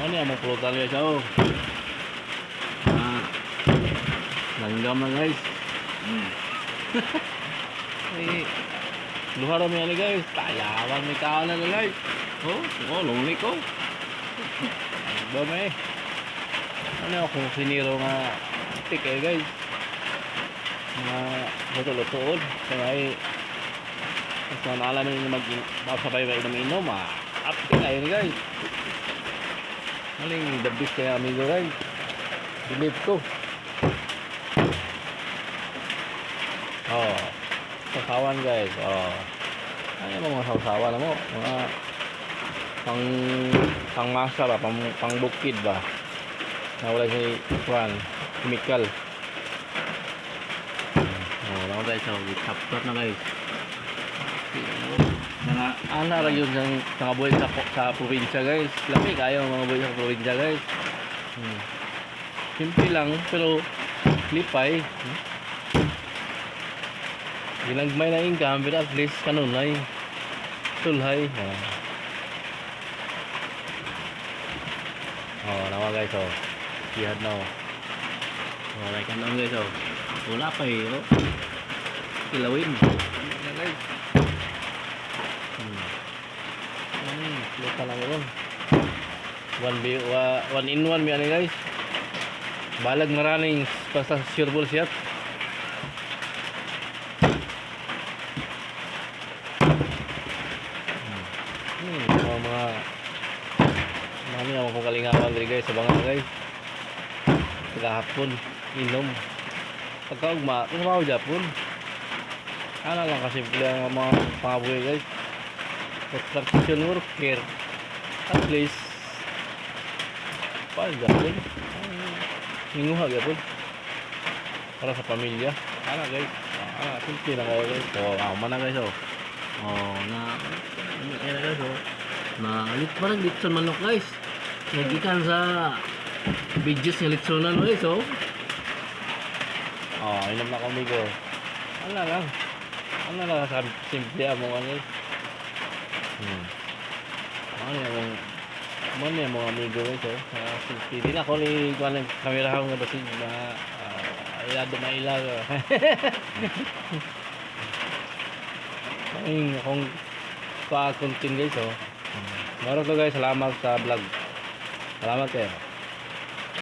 Ano niya, magpulutan guys, oh. Ah, langgam na guys. Hmm. Eh, luha rami ani guys. Tayawan may kaon na guys. Oh, oh, lungli ko. Ba may. Ano ako siniro nga tik eh guys. Mga luto-lutoon. Kaya ay Basta naalaman nyo mag sabay ba inom-inom ah. Up kayo ni guys. Maling the best kaya amigo guys. Believe ko. Oh. Sasawan guys. Oh. Ano yung mga sasawan mo? Mga pang pang masa ba? Pang, pang bukid ba? Nawala si Juan. Chemical. Oh, lang guys. Oh, chapter na guys. Mga ana ra yun ng mga buhay sa sa probinsya guys. Lami kayo mga buhay sa probinsya guys. Hmm. Simple lang pero lipay. Hmm. Ginagmay na income pero at least kanunay. Tulhay. Oh. Oh, nawa guys oh. Sihad na oh. Oh, like ano guys oh. Wala pa eh oh. Kilawin. Ano guys. Hmm. Lupa lang yun. One, bi wa, one in one mi ano guys. Balag maraming basta sureball siya. Hmm, mga mga Mami ako kung kalingawan diri guys sa bangal guys. Kagahapon, inom. Pagkaugma, kumaw Japon. Ano lang kasi ang mga pangabuhi guys construction worker at least paano gapon ninguha gapon para sa pamilya. Ana guys ana simple na ko guys so ah mana guys oh. Oh na ano kaya guys oh. Na lit parang litson manok guys. Nagikan sa videos nga litsonan guys oh. Oh inom na kami go ano lang. Ano lang sa simple mo ano guys Hmm. Yung ano yung mga amigo oh. Uh, hindi na ko ni kuan ng kamera ko nga basig na uh, ilado na ilag. Ay, akong pa content guys oh. To guys, salamat sa vlog. Salamat kayo.